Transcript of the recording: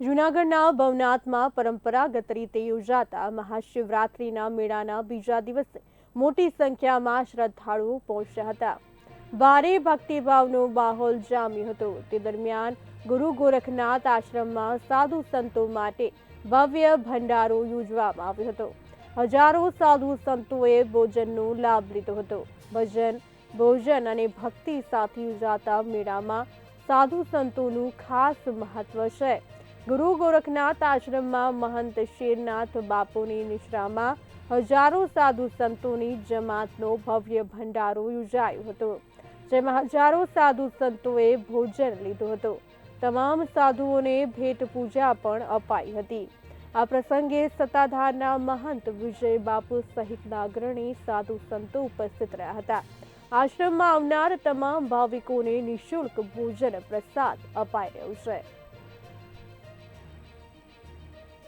જૂનાગઢના ભવનાથમાં પરંપરાગત રીતે યોજાતા મહાશિવરાત્રિના મેળાના બીજા દિવસે મોટી સંખ્યામાં શ્રદ્ધાળુઓ પહોંચ્યા હતા. ભારે ભક્તિભાવનો માહોલ જામ્યો હતો. તે દરમિયાન ગુરુ ગોરખનાથ આશ્રમમાં સાધુ સંતો માટે ભવ્ય ભંડારો યોજવામાં આવ્યો હતો. હજારો સાધુ સંતોએ ભોજનનો લાભ લીધો હતો. ભજન, ભોજન અને ભક્તિ સાથે યોજાતા મેળામાં સાધુ સંતોનું ખાસ મહત્વ છે. ગુરુ ગોરખનાથ આશ્રમમાં મહંત શેરનાથ બાપુની નિશ્રામાં હજારો સાધુ સંતોની જમાતનો ભવ્ય ભંડારો યોજાયો હતો, જેમાં હજારો સાધુ સંતોએ ભોજન લીધું હતું. તમામ સાધુઓને ભેટ પૂજા પણ અપાઈ હતી. આ પ્રસંગે સત્તાધારના મહંત વિજય બાપુ સહિતના અગ્રણી સાધુ સંતો ઉપસ્થિત રહ્યા હતા. આશ્રમમાં આવનાર તમામ ભાવિકોને નિઃશુલ્ક ભોજન પ્રસાદ અપાઈ રહ્યો છે.